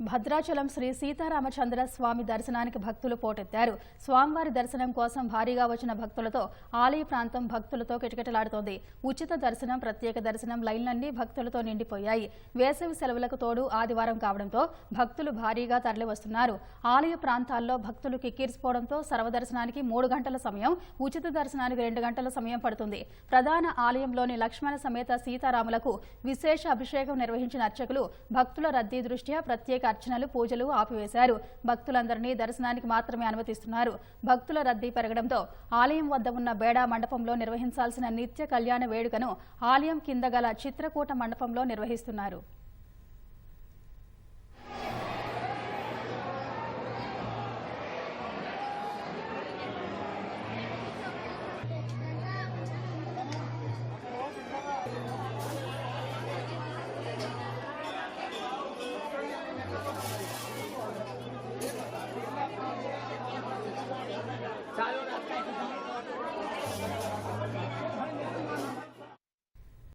భద్రాచలం శ్రీ సీతారామచంద్ర స్వామి దర్శనానికి భక్తులు పోటెత్తారు. స్వామివారి దర్శనం కోసం భారీగా వచ్చిన భక్తులతో ఆలయ ప్రాంతం భక్తులతో కిటకిటలాడుతోంది. ఉచిత దర్శనం ప్రత్యేక దర్శనం లైన్లన్నీ భక్తులతో నిండిపోయాయి. వేసవి సెలవులకు తోడు ఆదివారం కావడంతో భక్తులు భారీగా తరలివస్తున్నారు. ఆలయ ప్రాంతాల్లో భక్తులు కిక్కిరిసిపోవడంతో సర్వదర్శనానికి మూడు గంటల సమయం ఉచిత దర్శనానికి రెండు గంటల సమయం పడుతుంది. ప్రధాన ఆలయంలోని లక్ష్మణ సమేత సీతారాములకు విశేష అభిషేకం నిర్వహించిన అర్చకులు భక్తుల రద్దీ దృష్ట్యా ప్రత్యేక అర్చనలు పూజలు ఆపివేశారు. భక్తులందరినీ దర్శనానికి మాత్రమే అనుమతిస్తున్నారు. భక్తుల రద్దీ పెరగడంతో ఆలయం వద్ద ఉన్న బేడా మండపంలో నిర్వహించాల్సిన నిత్య కళ్యాణ వేడుకను ఆలయం కింద గల చిత్రకూట మండపంలో నిర్వహిస్తున్నారు.